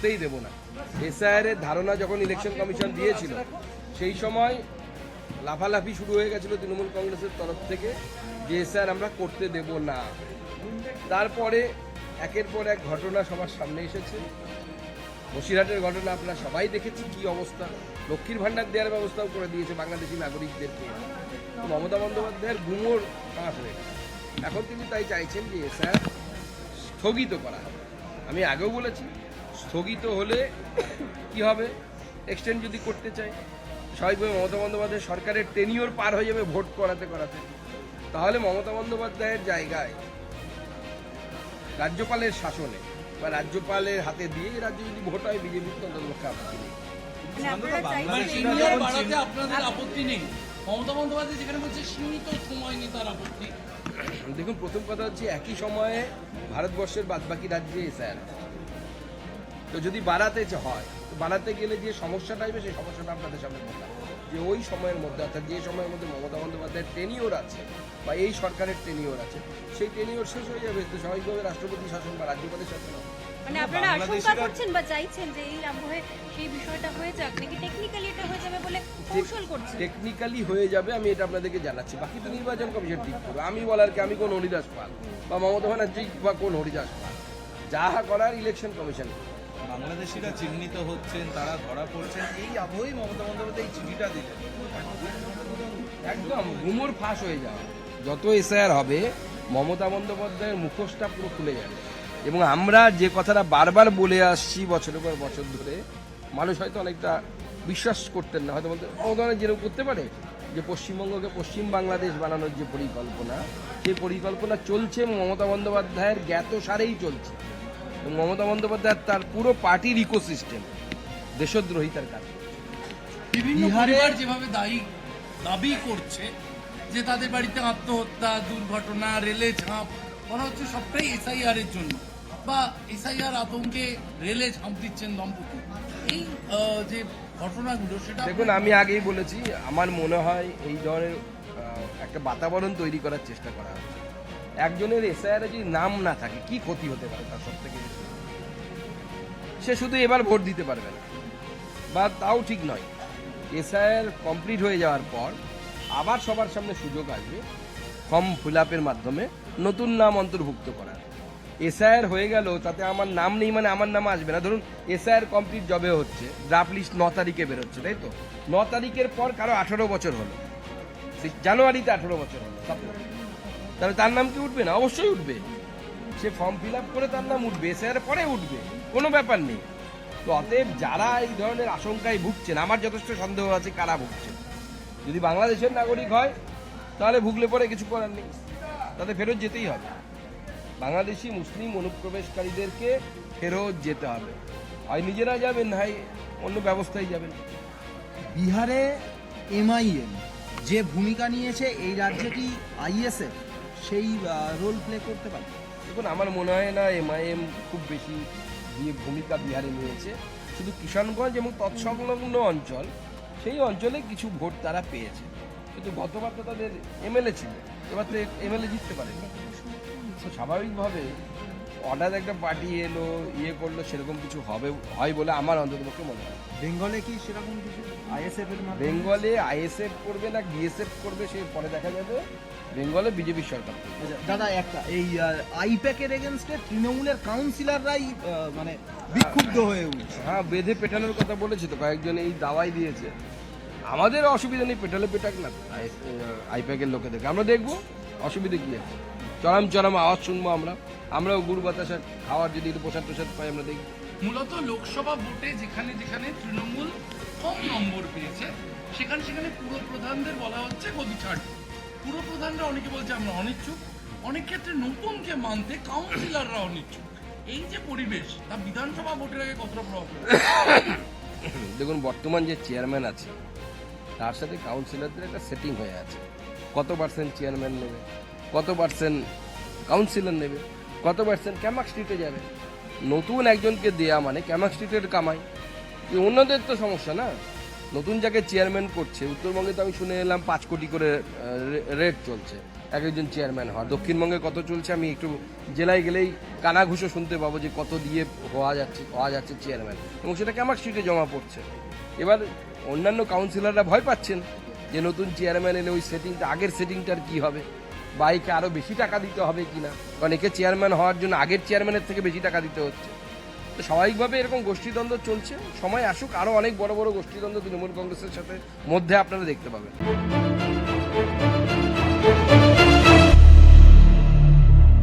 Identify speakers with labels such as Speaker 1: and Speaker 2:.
Speaker 1: করতেই দেবো না। এসআইআর এর ধারণা যখন ইলেকশন কমিশন দিয়েছিল, সেই সময় লাফালাফি শুরু হয়ে গেছিল তৃণমূল কংগ্রেসের তরফ থেকে যে এসআইআর আমরা করতে দেব না। তারপরে একের পর এক ঘটনা সবার সামনে এসেছে। বসিরহাটের ঘটনা আপনারা সবাই দেখেছি কি অবস্থা। লক্ষ্মীর ভাণ্ডার দেওয়ার ব্যবস্থাও করে দিয়েছে বাংলাদেশি নাগরিকদেরকে। মমতা বন্দ্যোপাধ্যায়ের গুমোর ফাঁস হয়ে গেছে। এখন তিনি তাই চাইছেন যে এসআইআর স্থগিত করা আমি আগেও বলেছি স্থগিত হলে কি হবে? এক্সটেন্ড যদি করতে চাই স্বাভাবিকভাবে মমতা বন্দ্যোপাধ্যায় সরকারের টেনিওর পার হয়ে যাবে ভোট করাতে করাতে। তাহলে মমতা বন্দ্যোপাধ্যায়ের জায়গায় রাজ্যপালের শাসনে বা রাজ্যপালের হাতে দিয়ে রাজ্যে যদি ভোট হয় বিজেপির তো অন্তত পক্ষে আপত্তি নেই।
Speaker 2: মানে
Speaker 3: মানে আপনাদের আপত্তি নেই। মমতা বন্দ্যোপাধ্যায় যেখানে বলছে সীমিত সময় নিয়ে তার আপত্তি।
Speaker 1: দেখুন প্রথম কথা হচ্ছে একই সময়ে ভারতবর্ষের বাদবাকি রাজ্যে এসআইআর তো যদি বাড়াতে হয় তো বাড়াতে গেলে যে সমস্যাটা আসবে সেই সমস্যাটা আপনাদের সামনে বললাম। যে ওই সময়ের মধ্যে অর্থাৎ যে সময়ের মধ্যে মমতা বন্দ্যোপাধ্যায়ের টেনিওর আছে বা এই সরকারের টেনিওর আছে সেই টেনিওর শেষ হয়ে যাবে তো স্বাভাবিকভাবে রাষ্ট্রপতি শাসন বা রাজ্যপালের শাসন হবে।
Speaker 2: মানে আপনারা আশঙ্কা করছেন বা চাইছেন যে এই আবহে সেই বিষয়টা হয়ে যাক নাকি টেকনিক্যালি এটা হয়ে যাবে বলে কৌশল করছেন?
Speaker 1: টেকনিক্যালি হয়ে যাবে আমি এটা আপনাদেরকে জানাচ্ছি। বাকি তো নির্বাচন কমিশন ঠিক করবে। আমি বলার কি আমি কোন হরিদাস পাল বা মমতা ব্যানার্জি বা কোন হরিদাস পাল যাহা করার ইলেকশন কমিশন করবে।
Speaker 4: বাংলাদেশিরা চিহ্নিত হচ্ছেন, তারা ধরা পড়ছেন। এই আবহেই মমতা বন্দ্যোপাধ্যায় এই চিঠিটা দিলেন।
Speaker 1: একদম ঘুমোর ফাঁস হয়ে যাওয়া যত এসআইআর হবে, মমতা বন্দ্যোপাধ্যায়ের মুখোশটা পুরো খুলে যাবে। এবং আমরা যে কথাটা বারবার বলে আসছি বছরের পর বছর ধরে, মানুষ হয়তো অনেকটা বিশ্বাস করতেন না। হয়তো বলতে ধরনের যেরকম করতে পারে যে পশ্চিমবঙ্গকে পশ্চিম বাংলাদেশ বানানোর যে পরিকল্পনা, সেই পরিকল্পনা চলছে, মমতা বন্দ্যোপাধ্যায়ের জ্ঞাত সারেই চলছে। মমতা বন্দ্যোপাধ্যায় তার পুরো পার্টির ইকোসিস্টেম দেশদ্রোহিতার কাজ করছে।
Speaker 3: বিভিন্ন পরিবার যেভাবে দায়ী দাবি করছে যে তাদের বাড়িতে আত্মহত্যা দুর্ঘটনা রেলে ঝাঁপ মনে হচ্ছে সবটাই এসআইআর এর জন্য। বা এসআইআর আতঙ্কে রেলে ঝাঁপ দিচ্ছেন দম্পতি। এই যে ঘটনাগুলো সেটা
Speaker 1: দেখুন আমি আগেই বলেছি আমার মনে হয় এই ধরনের একটা বাতাবরণ তৈরি করার চেষ্টা করা হচ্ছে। একজনের এসআইআর যদি নাম না থাকে, কি ক্ষতি হতে পারে তার সব থেকে সে শুধু এবার ভোট দিতে পারবে না। বা তাও ঠিক নয়। এসআইআর কমপ্লিট হয়ে যাওয়ার পর আবার সবার সামনে সুযোগ আসবে ফর্ম ফিল আপের মাধ্যমে নতুন নাম অন্তর্ভুক্ত করার। এসআইআর হয়ে গেল, তাতে আমার নাম নেই মানে আমার নাম আসবে না। ধরুন এসআইআর কমপ্লিট জবে হচ্ছে ড্রাফট লিস্ট ন তারিখে বেরোচ্ছে, তাই তো? ন তারিখের পর কারও আঠারো বছর হলো। জানুয়ারিতে আঠারো বছর হলো। তাহলে তার নাম কি উঠবে না? অবশ্যই উঠবে। সে ফর্ম ফিল আপ করে তার নাম উঠবে এসআইআর পরে উঠবে, কোনো ব্যাপার নেই। তো অতএব যারা এই ধরনের আশঙ্কায় ভুগছেন, আমার যথেষ্ট সন্দেহ আছে কারা ভুগছেন। যদি বাংলাদেশের নাগরিক হয়, তাহলে ভুগলে পরে কিছু করার নেই। তাদের ফেরত যেতেই হবে। বাংলাদেশি মুসলিম অনুপ্রবেশকারীদেরকে ফেরত যেতে হবে। হয় নিজেরা যাবেন, হয় অন্য ব্যবস্থায় যাবেন।
Speaker 5: বিহারে এমআইএম যে ভূমিকা নিয়েছে এই রাজ্যে কি আইএসএফ সেই রোল প্লে করতে পারে
Speaker 1: দেখুন, আমার মনে হয় না এমআইএম খুব বেশি দিয়ে ভূমিকা বিহারে নিয়েছে। শুধু কিষানগঞ্জ এবং তৎসংলগ্ন অঞ্চল, সেই অঞ্চলে কিছু ভোট তারা পেয়েছে। কিন্তু গতবার তো তাদের এমএলএ ছিল। এবার তো এমএলএ জিততে পারেনি। স্বাভাবিকভাবে হঠাৎ একটা পার্টি এলো ইয়ে করল সেরকম কিছু হবে হয় বলে আমার অন্ততপক্ষে মনে হয়।
Speaker 5: বেঙ্গলে কি সেরকম কিছু আইএসএফ এর
Speaker 1: বেঙ্গলে আইএসএফ করবে না বিএসএফ করবে সে পরে দেখা যাবে। বেঙ্গলে বিজেপি সরকার
Speaker 5: আচ্ছা, দাদা একটা এই আইপ্যাকের এগেনস্টে তৃণমূলের কাউন্সিলররাই মানে বিক্ষুব্ধ হয়ে উঠছে।
Speaker 1: হ্যাঁ বেঁধে পেটানোর কথা বলেছে তো কয়েকজন এই দাওয়াই দিয়েছে। আমাদের অসুবিধা নেই পেটালে পেটাক না আইপ্যাকের লোকেদেরকে। আমরা দেখব অসুবিধা কি আছে? চরম চরম আওয়াজ শুনব আমরা। আমরাও গুড় বাতাসা খাওয়ার যদি একটু প্রসাদ প্রসাদ পাই আমরা দেখি
Speaker 3: মূলত লোকসভা ভোটে যেখানে যেখানে তৃণমূল কম নম্বর পেয়েছে সেখানে সেখানে পুরো প্রধানদের বলা হচ্ছে গদি ছাড় পুরো প্রধানরা অনেকে বলছে আমরা অনিচ্ছুক। অনেক ক্ষেত্রে নতুনকে মানতে কাউন্সিলররা অনিচ্ছুক। এই যে পরিবেশ তা বিধানসভা ভোটের আগে কতটা প্রভাব
Speaker 1: দেখুন বর্তমান যে চেয়ারম্যান আছে তার সাথে কাউন্সিলরদের একটা সেটিং হয়ে আছে। কত পার্সেন্ট চেয়ারম্যান নেবে? কত পার্সেন্ট কাউন্সিলর নেবে? কত পার্সেন্ট ক্যামাক স্ট্রিটে যাবে? নতুন একজনকে দেয়া মানে ক্যামাক স্ট্রিটের কামাই। অন্যদের তো সমস্যা না? নতুন যাকে চেয়ারম্যান করছে, উত্তরবঙ্গে তো আমি শুনে এলাম পাঁচ কোটি করে রেট চলছে। এক একজন চেয়ারম্যান হওয়া দক্ষিণবঙ্গে কত চলছে আমি একটু জেলায় গেলেই কানাঘুষো শুনতে পাবো যে কত দিয়ে হওয়া যাচ্ছে হওয়া যাচ্ছে চেয়ারম্যান এবং সেটাকে আমার সিটে জমা পড়ছে। এবার অন্যান্য কাউন্সিলররা ভয় পাচ্ছেন যে নতুন চেয়ারম্যান এলে ওই সেটিংটা আগের সেটিংটার কি হবে? বা আরও আরও বেশি টাকা দিতে হবে কিনা? কারণ একে চেয়ারম্যান হওয়ার জন্য আগের চেয়ারম্যানের থেকে বেশি টাকা দিতে হচ্ছে। তো স্বাভাবিকভাবে এরকম গোষ্ঠীদ্বন্দ্ব চলছে। সময় আসুক আরও অনেক বড় বড় গোষ্ঠীদ্বন্দ্ব তৃণমূল কংগ্রেসের সাথে মধ্যে আপনারা দেখতে পাবেন।